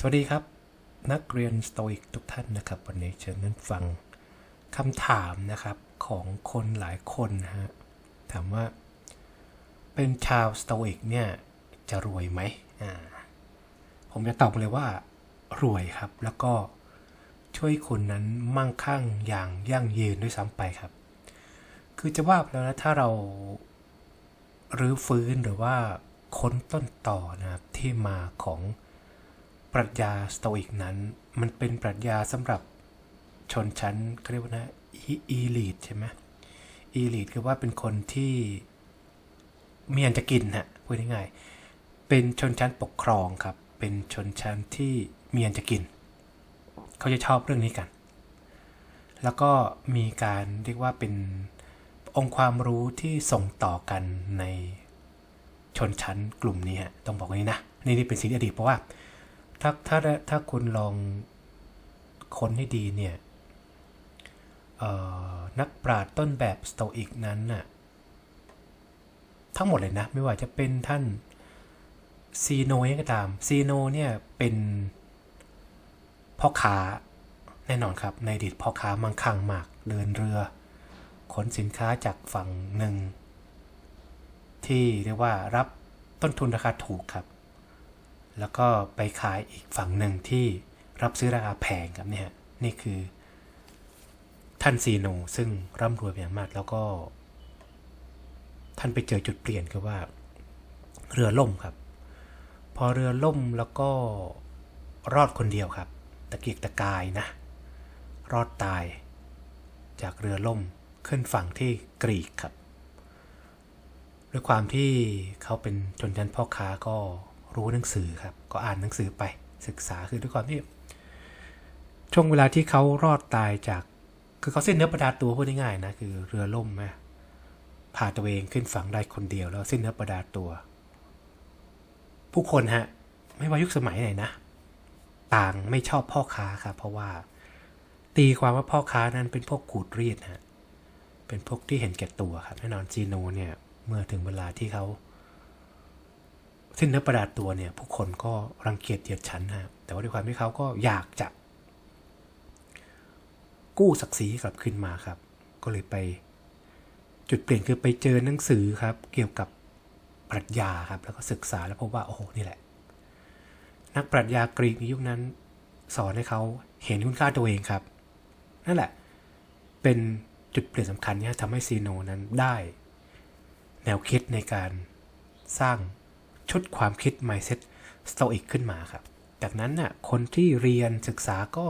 สวัสดีครับ นักเรียนสโตอิกทุกท่านนะครับ วันนี้เชิญนั้นฟังคำถามนะครับของคนหลายคนนะฮะถามว่า เป็นชาวสโตอิกเนี่ยจะรวยไหมอ่าผมจะตอบเลยว่า รวยครับ แล้วก็ช่วยคุณนั้นมั่งคั่งอย่างยั่งยืนด้วยซ้ำไปครับ คือจะว่าไปแล้วนะถ้าเรารื้อฟื้นหรือว่าค้นต้นต่อนะครับที่มาของ รัชญาสโตอิกนั้น มันเป็นปรัชญาสำหรับชนชั้นเขาเรียกว่านะอีลีดใช่ไหมอีลีดคือว่าเป็นคนที่มีอันจะกินฮะพูดง่ายๆเป็นชนชั้นปกครองครับ เป็นชนชั้นที่มีอันจะกิน เขาจะชอบเรื่องนี้กัน แล้วก็มีการเรียกว่าเป็นองค์ความรู้ที่ส่งต่อกันในชนชั้นกลุ่มนี้ฮะต้องบอกว่านี้นะ นี่นี่เป็นสิ่งอดีตเพราะว่า ถ้าถ้าถ้าคุณลองค้นให้ดีเนี่ยนักปราชญ์ต้นแบบสโตอิกนั้นน่ะทั้งหมดเลยนะ ไม่ว่าจะเป็นท่านซีโนเองก็ตามซีโนเนี่ยเป็นพ่อค้าแน่นอนครับ ในอดีตพ่อค้ามังคังมากเดินเรือ ขนสินค้าจากฝั่งหนึ่ง ที่เรียกว่ารับต้นทุนราคาถูกครับ แล้วก็ไปขายอีกฝั่งหนึ่งที่รับซื้อราคาแพงครับเนี่ยนี่คือท่านซีโนซึ่งร่ำรวยอย่างมากแล้วก็ ท่านไปเจอจุดเปลี่ยนคือว่า เรือล่มครับ พอเรือล่มแล้วก็รอดคนเดียวครับ ตะเกียกตะกายนะ รอดตาย จากเรือล่มขึ้นฝั่งที่กรีกครับ ด้วยความที่เขาเป็นชนชั้นพ่อค้าก็ รู้หนังสือครับ ก็อ่านหนังสือไปศึกษาคือด้วยความที่ ช่วงเวลาที่เขารอดตายจาก คือเขาสิ้นเนื้อประดาตัวพูดง่ายๆนะคือเรือล่มนะพาตัวเองขึ้นฝั่งได้คนเดียวแล้วสิ้นเนื้อประดาตัว ผู้คนฮะ ไม่ว่ายุคสมัยไหนนะต่างไม่ชอบพ่อค้าครับเพราะว่า ตีความว่าพ่อค้านั้นเป็นพวกขูดรีดฮะเป็นพวกที่เห็นแก่ตัวครับแน่นอนจีโนเนี่ยเมื่อถึงเวลาที่เขา สิ้นเนื้อประดาตัวเนี่ย ผู้คนก็รังเกียจเดียดฉันฮะแต่ว่าด้วยความที่เขาก็อยากจะ กู้ศักดิ์ศรีกลับขึ้นมาครับ ก็เลยไป จุดเปลี่ยนคือไปเจอหนังสือครับ เกี่ยวกับปรัชญาครับ แล้วก็ศึกษาแล้วพบว่าโอ้โหนี่แหละ นักปรัชญากรีกในยุคนั้น สอนให้เขาเห็นคุณค่าตัวเองครับ นั่นแหละ เป็นจุดเปลี่ยนสำคัญเนี่ยทำให้ซีโนนั้นได้ แนวคิดในการสร้าง ชุดความคิด mindset stoic ขึ้นมาครับ จากนั้นน่ะคนที่เรียนศึกษาก็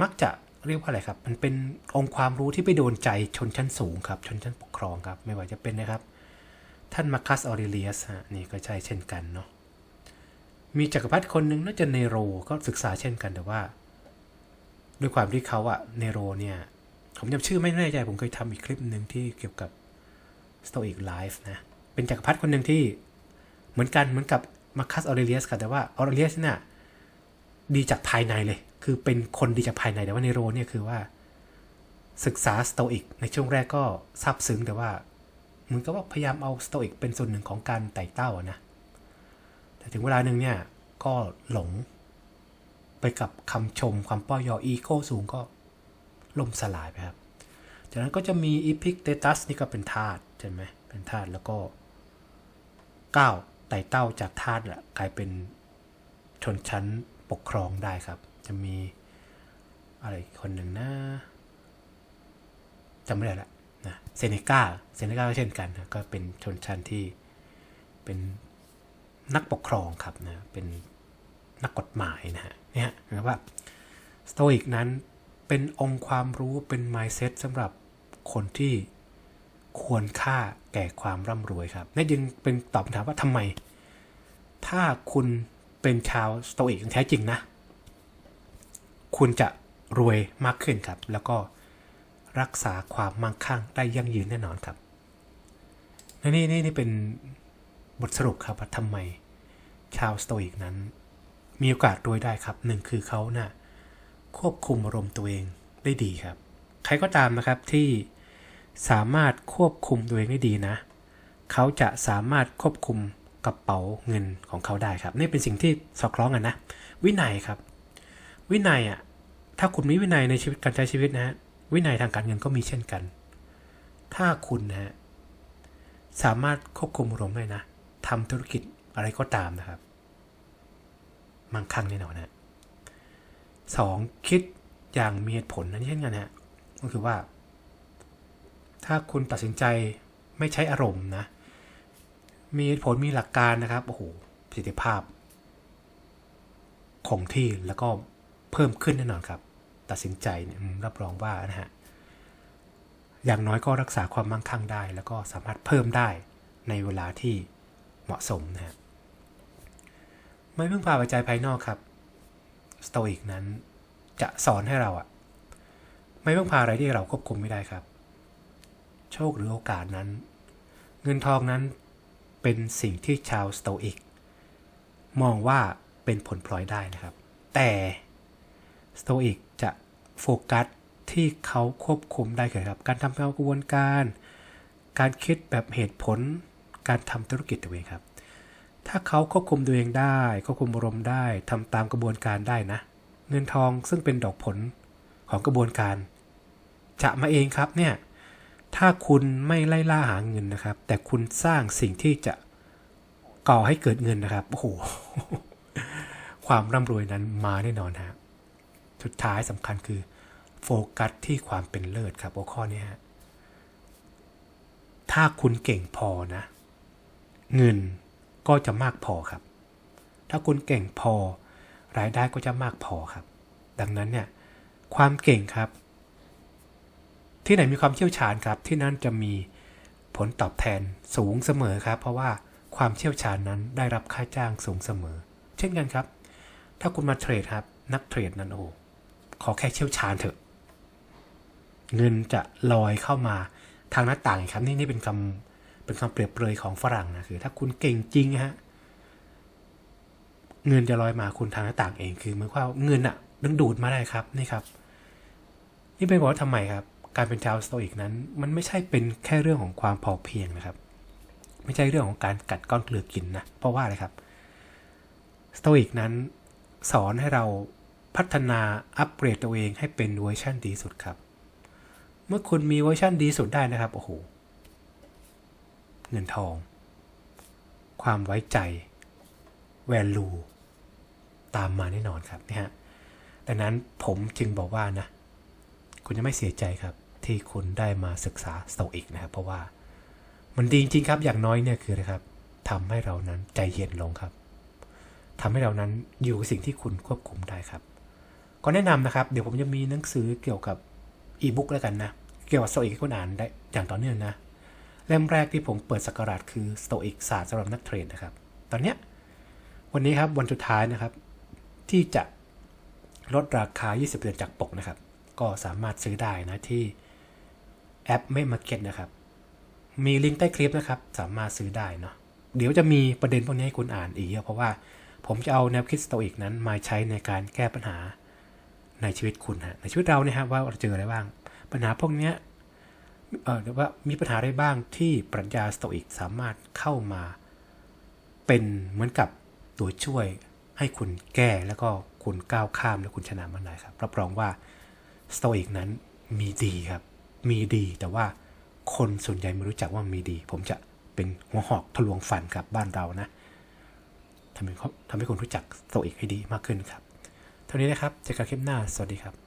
มักจะเรียกว่าอะไรครับ มันเป็นองค์ความรู้ที่ไปโดนใจชนชั้นสูงครับ ชนชั้นปกครองครับ ไม่ว่าจะเป็นนะครับ ท่านมาคัสออเรเลียสฮะนี่ก็ใช่เช่นกันเนาะ มีจักรพรรดิคนหนึ่งน่าจะเนโรก็ศึกษาเช่นกันแต่ว่า ด้วยความที่เขาอะเนโรเนี่ย ผมจำชื่อไม่แน่ใจผมเคยทำอีกคลิปหนึ่งที่เกี่ยวกับ Stoic Life นะ เป็นจักรพรรดิคนหนึ่งที่เหมือนกันเหมือนกับมาคัสออเรเลียสค่ะแต่ว่าออเรเลียสเนี่ยดีจากภายในเลย คือเป็นคนดีจากภายในแต่ว่าเนโรเนี่ยคือว่า ศึกษาสโตอิก ในช่วงแรกก็ซาบซึ้งแต่ว่าเหมือนกับว่าพยายามเอาสโตอิกเป็นส่วนหนึ่งของการไต่เต้านะแต่ถึงเวลาหนึ่งเนี่ยก็หลงไปกับคำชมความป้อยออีโก้สูงก็ล่มสลายไปครับ จากนั้นก็จะมีอีพิกเตตัสนี่ก็เป็นทาสใช่ไหมเป็นทาสแล้วก็ ก้าวไต่เต้าจากทาสละกลายเป็นชนชั้นปกครองได้ครับ จะมีอะไรคนหนึ่งนะจำไม่ได้ละนะเซเนกาเซเนกาก็เช่นกันนะก็เป็นชนชั้นที่เป็นนักปกครองครับนะเป็นนักกฎหมายนะฮะเนี่ยนะว่าสโตอิกนั้นเป็นองค์ความรู้เป็น mindset สำหรับคนที่ ควรค่าแก่ความร่ำรวยครับนั่นจึงเป็นตอบคำถามว่าทำไม ถ้าคุณเป็นชาวสโตอิกแท้จริงนะ คุณจะรวยมากขึ้นครับ แล้วก็รักษาความมั่งคั่งได้ยั่งยืนแน่นอนครับและนี่นี่นี่เป็นบทสรุปครับว่าทำไมชาวสโตอิกนั้น มีโอกาสรวยได้ครับหนึ่งคือเขานะ่ะควบคุมอารมณ์ตัวเองได้ดีครับ ใครก็ตามนะครับที่ สามารถควบคุมตัวเองได้ดีนะ เขาจะสามารถควบคุมกระเป๋าเงินของเขาได้ครับ นี่เป็นสิ่งที่สอดคล้องกันนะ วินัยครับ วินัยอะถ้าคุณมีวินัยในชีวิตการใช้ชีวิตนะฮะวินัยทางการเงินก็มีเช่นกัน ถ้าคุณนะฮะสามารถควบคุมอารมณ์ได้นะทำธุรกิจอะไรก็ตามนะครับ มั่งคั่งแน่นอนนะสองคิดอย่างมีเหตุผลนั่นเช่นกันฮะก็คือว่า ถ้าคุณตัดสินใจไม่ใช้อารมณ์นะ มีผลมีหลักการนะครับ โอ้โหประสิทธิภาพ คงที่แล้วก็เพิ่มขึ้นแน่นอนครับ ตัดสินใจเนี่ยรับรองว่านะฮะ อย่างน้อยก็รักษาความมั่งคั่งได้ แล้วก็สามารถเพิ่มได้ในเวลาที่เหมาะสมนะฮะ ไม่เพึ่งพาปัจจัยภายนอกครับ สโตอิกนั้นจะสอนให้เราอะไม่เพึ่งพาอะไรที่เราควบคุมไม่ได้ครับ โชคหรือโอกาสนั้น เงินทองนั้นเป็นสิ่งที่ชาวสโตอิก มองว่าเป็นผลพลอยได้นะครับ แต่สโตอิกจะโฟกัสที่เขาควบคุมได้คือครับ การทำตามกระบวนการ การคิดแบบเหตุผล การทำธุรกิจตัวเองครับ ถ้าเขาควบคุมตัวเองได้ ควบคุมอารมณ์ได้ทำตามกระบวนการได้นะ เงินทองซึ่งเป็นดอกผลของกระบวนการ จะมาเองครับเนี่ย ถ้าคุณไม่ไล่ล่าหาเงินนะครับ แต่คุณสร้างสิ่งที่จะก่อให้เกิดเงินนะครับโอ้โหความร่ำรวยนั้นมาแน่นอนฮะสุดท้ายสำคัญคือโฟกัสที่ความเป็นเลิศครับหัวข้อนี้ฮะถ้าคุณเก่งพอนะ เงินก็จะมากพอครับ ถ้าคุณเก่งพอ รายได้ก็จะมากพอครับ ดังนั้นเนี่ยความเก่งครับ ที่ไหนมีความเชี่ยวชาญครับ ที่นั่นจะมีผลตอบแทนสูงเสมอครับ เพราะว่าความเชี่ยวชาญนั้นได้รับค่าจ้างสูงเสมอ เช่นกันครับ ถ้าคุณมาเทรดครับ นักเทรดนั้นโอ้ขอแค่เชี่ยวชาญเถอะ เงินจะลอยเข้ามาทางหน้าต่างครับ นี่นี่เป็นคำเป็นคำเปรียบเปรยของฝรั่งนะคือ ถ้าคุณเก่งจริงฮะเงินจะลอยมาคุณทางหน้าต่างเองคือหมายความว่าเงินอะดึงดูดมาได้ครับนี่ครับ นี่เป็นบอกว่าทำไมครับ การเป็นชาวสโตอิกนั้น มันไม่ใช่เป็นแค่เรื่องของความพอเพียงนะครับ ไม่ใช่เรื่องของการกัดก้อนเกลือกินนะเพราะว่าอะไรครับสโตอิกนั้นสอนให้เราพัฒนาอัปเกรดตัวเองให้เป็นเวอร์ชันดีสุดครับ เมื่อคุณมีเวอร์ชันดีสุดได้นะครับโอ้โหเงินทอง ความไว้ใจ value ตามมาแน่นอนครับนี่ฮะดังนั้นผมจึงบอกว่านะ คุณจะไม่เสียใจครับ ที่คุณได้มาศึกษาสโตอิกนะครับ เพราะว่ามันดีจริงๆครับ อย่างน้อยเนี่ยคืออะครับทำให้เรานั้นใจเย็นลงครับทำให้เรานั้นอยู่กับสิ่งที่คุณควบคุมได้ครับ ก็แนะนำนะครับ เดี๋ยวผมจะมีหนังสือเกี่ยวกับอีบุ๊กแล้วกันนะ เกี่ยวกับสโตอิกให้คุณอ่านได้อย่างต่อเนื่องนะ เล่มแรกที่ผมเปิดสกราชคือสโตอิกศาสตร์สำหรับนักเทรดนะครับ ตอนเนี้ยวันนี้ครับวันสุดท้ายนะครับ ที่จะลดราคา 20เดือนจากปกนะครับ ก็สามารถซื้อได้นะที่ แอปไม่มาเก็ตนะครับ มีลิงก์ใต้คลิปนะครับ สามารถซื้อได้เนาะเดี๋ยวจะมีประเด็นพวกนี้ให้คุณอ่านอีกเยอะเพราะว่าผมจะเอาแนวคิดสโตอิกนั้นมาใช้ในการแก้ปัญหาในชีวิตคุณฮะในชีวิตเราเนี่ยฮะว่าเราเจออะไรบ้าง ปัญหาพวกนี้เออหรือว่ามีปัญหาอะไรบ้างที่ปรัชญาสโตอิกสามารถเข้ามา เป็นเหมือนกับตัวช่วยให้คุณแก้แล้วก็คุณก้าวข้ามและคุณชนะมันได้ครับรับรองว่าสโตอิกนั้นมีดีครับ มีดี แต่ว่าคนส่วนใหญ่ไม่รู้จักว่ามีดี ผมจะเป็นหัวหอกทะลวงฟันครับบ้านเรานะทำให้เขาทำให้คนรู้จักโตอีกให้ดีมากขึ้นครับ เท่านี้นะครับเจอกันคลิปหน้า สวัสดีครับ